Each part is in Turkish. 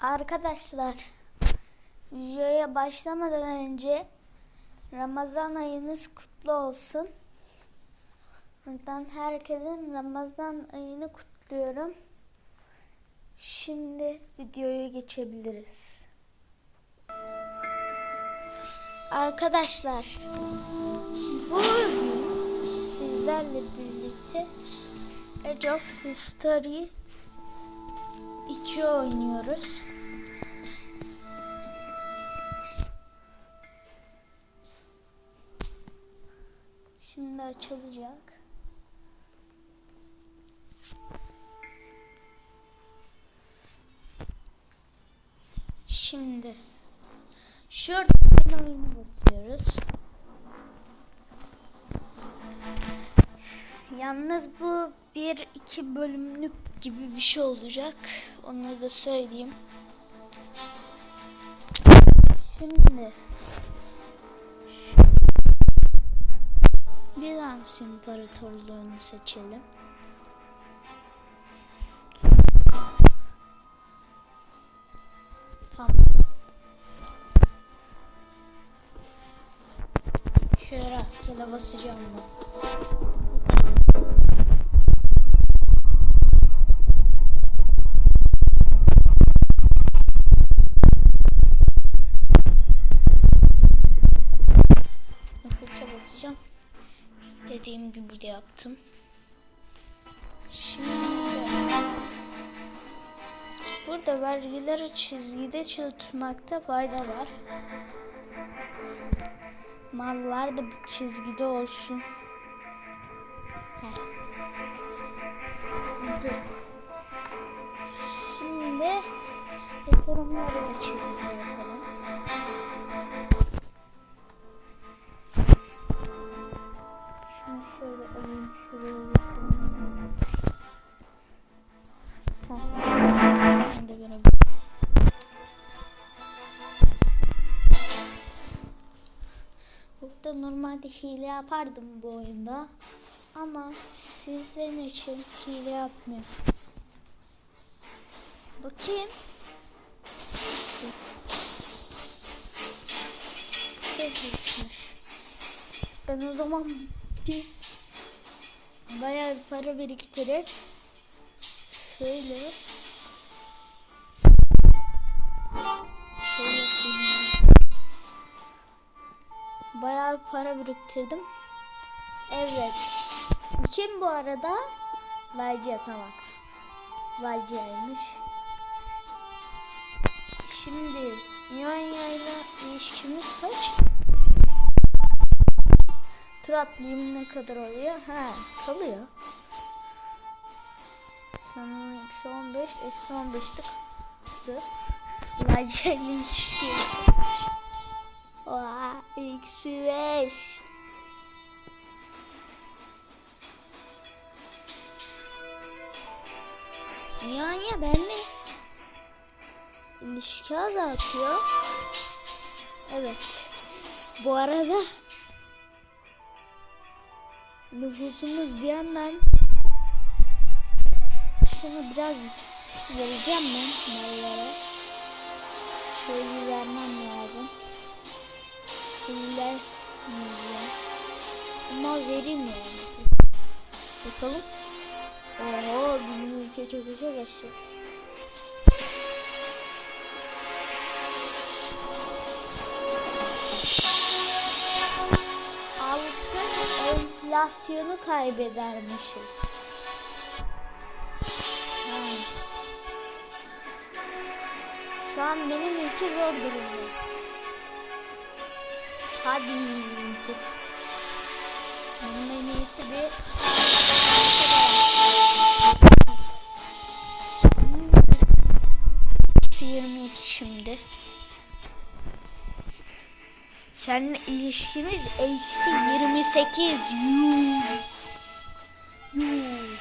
Arkadaşlar videoya başlamadan önce Ramazan ayınız kutlu olsun. Buradan herkesin Ramazan ayını kutluyorum. Şimdi videoya geçebiliriz. Arkadaşlar bugün sizlerle birlikte Age of History 2 oynuyoruz. Şimdi açılacak. Şimdi şurada oyunu basıyoruz. Yalnız bu bir iki bölümlük gibi bir şey olacak. Onu da söyleyeyim. Şimdi şu Bizans İmparatorluğunu seçelim. Tamam. Şöyle rastgele basacağım ben. Yaptım. Şimdi burada vergileri çizgide tutmakta fayda var. Mallar da bir çizgide olsun. Dur. Şimdi yatırımları da çizgide yapalım. Burada normalde hile yapardım bu oyunda. Ama sizin için hile yapmıyorum. Çok geçmiş. Ben o zaman bir bayağı bir para biriktirip şöyle Bayağı para biriktirdim. Evet. Kim bu arada? Laycia tamam. Laycia'ymış. Şimdi Nyonya ile ilişkimiz kaç? Tur atlayayım ne kadar oluyor? Ha kalıyor. Sanırım eksi 15, eksi 15'lik. Laycia ile ilişkimiz. Oha, eksi 5. Yani benle ilişki azaltıyor. Evet. Bu arada nüfusumuz bir yandan şunu biraz vereceğim ben mallara. Şöyle vermem lazım. Milyon. Ama vereyim yani. Bakalım. Oho bizim ülke çok işe geçti. Altı enflasyonu kaybedermişiz. Şu an benim ülke zor durumda. Hadi dur. Benim en iyisi bir 22 şimdi. Seninle ilişkimiz eksi 28. Yuh. Yuh.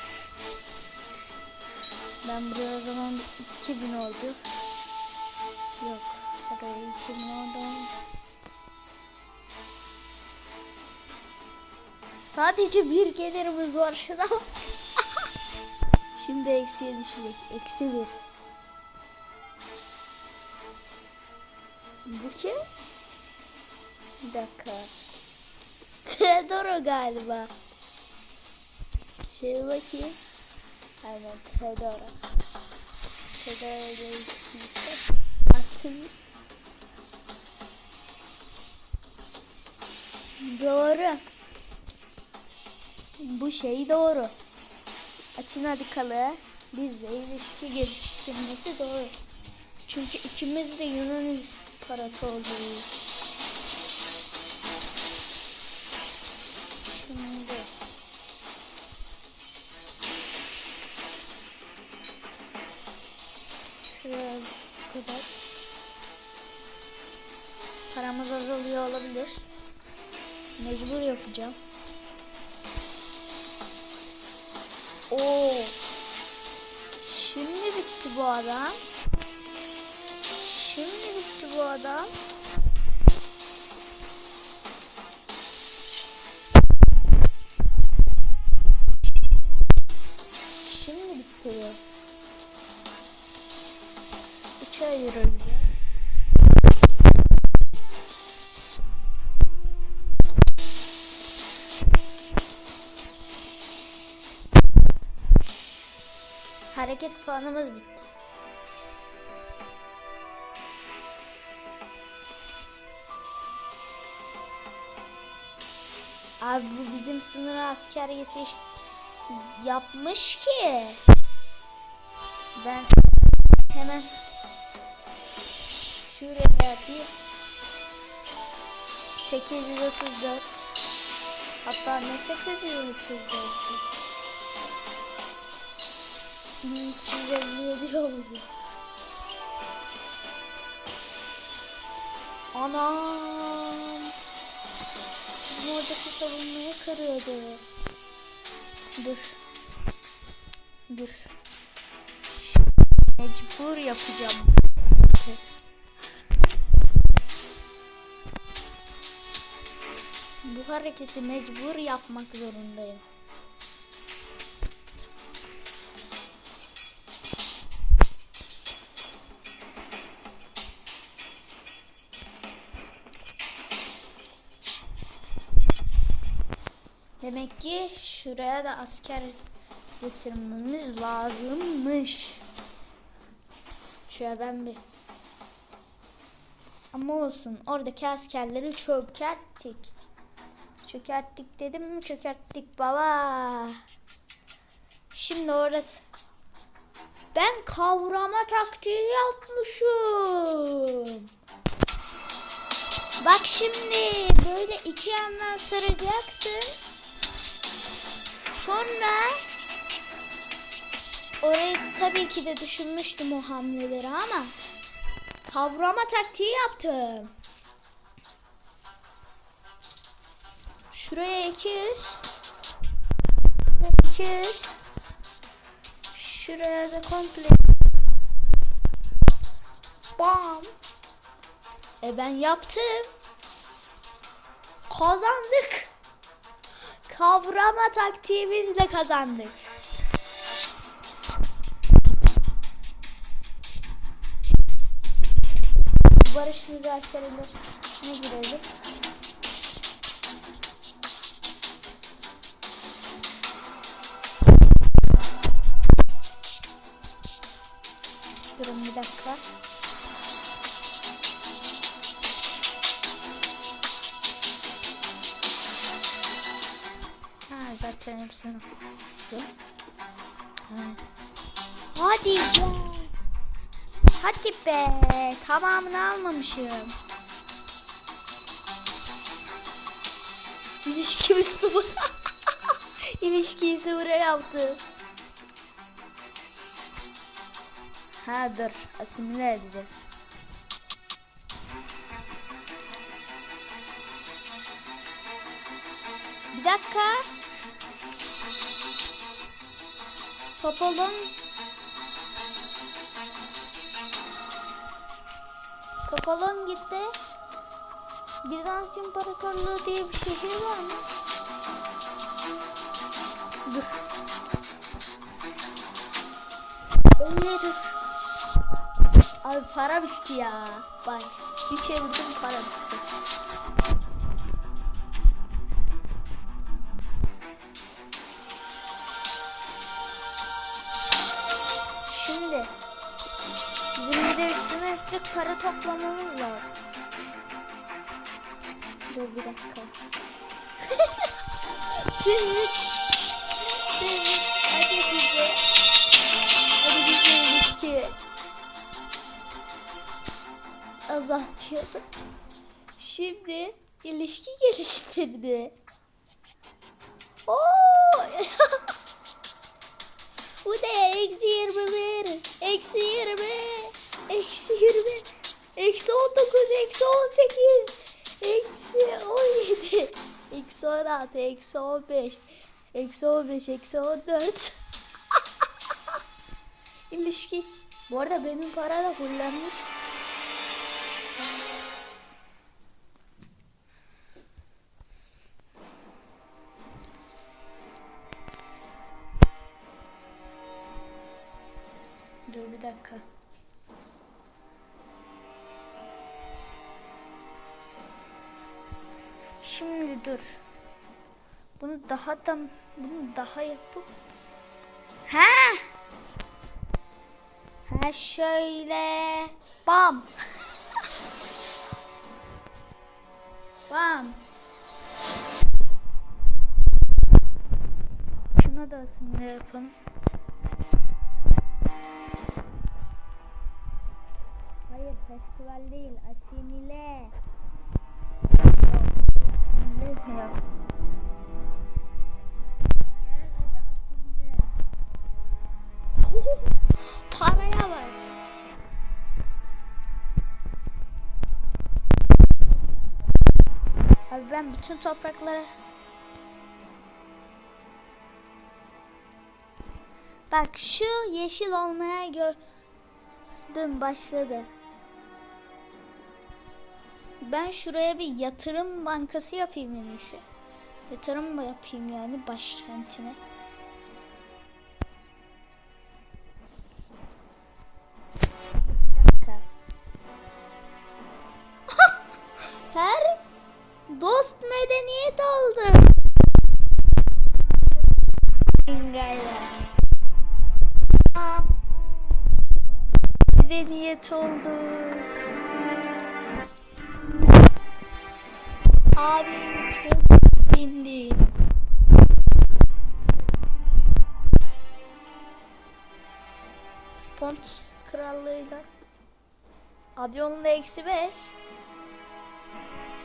Ben buraya o zaman 2000 oldu. Yok. Oraya 2000 oldu. Sadece bir gelirimiz var şuna. Şimdi eksiye düşecek. Eksi bir. Bu kim? Bir dakika. Theodoro galiba. Şey bakayım. Aynen. Theodoro ile ilişkisi. Baktım. Doğru. Bu şey doğru. Atina Dikalı bizle ilişki geliştirmesi doğru. Çünkü ikimiz de Yunan İmparatorluğuyuz. Şimdi. Şuraya kadar. Paramız azalıyor olabilir. Mecbur yapacağım. Oo. Şimdi bitti bu adam. Şimdi bitti bu adam. Şimdi bitti bu. Üçe Hareket puanımız bitti. Abi bu bizim sınıra asker yetiş yapmış ki. Ben hemen şuraya bir 834 hatta ne 834 1357 oluyor. Anam. Bizim oradaki savunmayı kırıyordu. Dur. Dur. Mecbur yapacağım. Bu hareketi mecbur yapmak zorundayım. Demek ki şuraya da asker getirmemiz lazımmış. Şöyle ben bir ama olsun oradaki askerleri çökerttik. Çökerttik dedim mi çökerttik baba. Şimdi orası. Ben kavrama taktiği yapmışım. Bak şimdi böyle iki yandan saracaksın. Sonra orayı tabii ki de düşünmüştüm o hamleleri ama kavrama taktiği yaptım. Şuraya 200 200 Şuraya da komple. Bam. E ben yaptım. Kazandık Kavrama taktiğimizle kazandık Barış müzakerelerine girelim. Durun bir dakika. Zaten hepsini. Ha. Hadi ya. Hadi be. Tamamını almamışım. İlişkimiz sıfır. İlişkiyi sıfıra yaptı. Ha dur. Asimile edeceğiz. Bir dakika. Popolon Popolon gitti. Bizans İmparatorluğu diye bir şehir varmış. Dur. Dur. Abi para bitti ya. Bak bir çevirdim para bitti. Üstlük para toplamamız lazım. Dur bir dakika. Tırıç. Tırıç. Hadi bize. Hadi bize ilişki azaltıyordu. Şimdi ilişki geliştirdi. Oo! Bu ne? Eksi 21. Eksi 20. Eksi 20. Eksi 19. Eksi 18. Eksi 17. Eksi 16. Eksi 15. Eksi 15. Eksi 14. İlişki. Bu arada benim para da fullenmiş. Şimdi dur. Bunu daha da bunu daha yapıp Ha! Ha şöyle. Bam. Bam. Şuna da aslında yapalım. Hayır festival değil asimile. Mi yap? Paraya bak. Abi ben bütün topraklara Bak şu yeşil olmaya gördüm başladı. Ben şuraya bir yatırım bankası yapayım en iyisi. Yatırım mı yapayım yani başkentime. Her dost medeniyet oldu. Ingayla. Medeniyet olduk. Abi çok indi. Pont krallığıyla. Abi onun da eksi beş.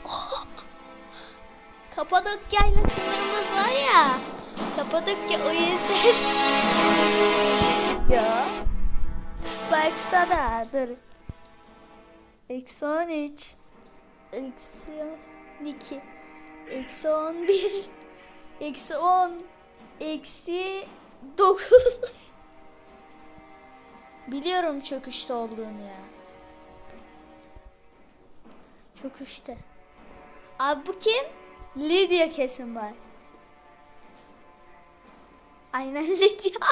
Kapadokya'yla sınırımız var ya. Kapadokya o yüzden demiştik ya. Baksana dur. Eksi 13. Eksi 12. Eksi 11. Eksi 10. Eksi 9. Biliyorum çöküşte olduğunu ya. Çöküşte. Abi bu kim? Lydia kesin var. Aynen Lydia.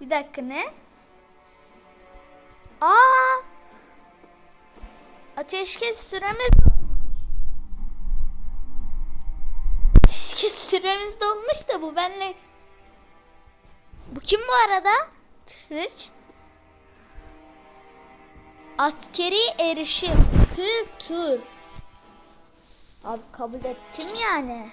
Bir dakika ne? Aa! Ateşkes süremiz Ateşkes süremiz dolmuş da bu benle. Bu kim bu arada? Tırç. Askeri erişim 40 tur. Abi kabul ettim yani.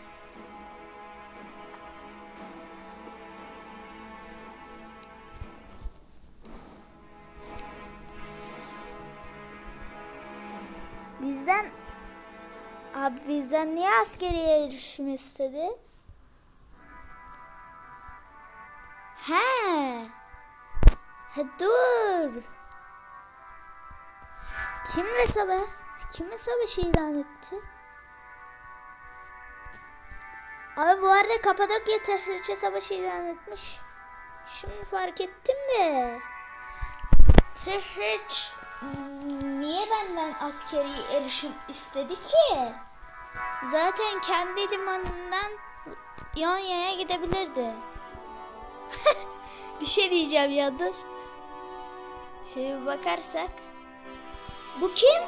Bizden abi bizden niye askeriye erişim istedi? He. He dur. Kim hesabı? Kim hesabı ilan etti? Abi bu arada Kapadokya Tahriçe Savaşı ilan etmiş. Şunu fark ettim de. Tahriç niye benden askeri erişim istedi ki? Zaten kendi limanından Yonya'ya gidebilirdi. Bir şey diyeceğim yalnız. Şöyle bakarsak. Bu kim?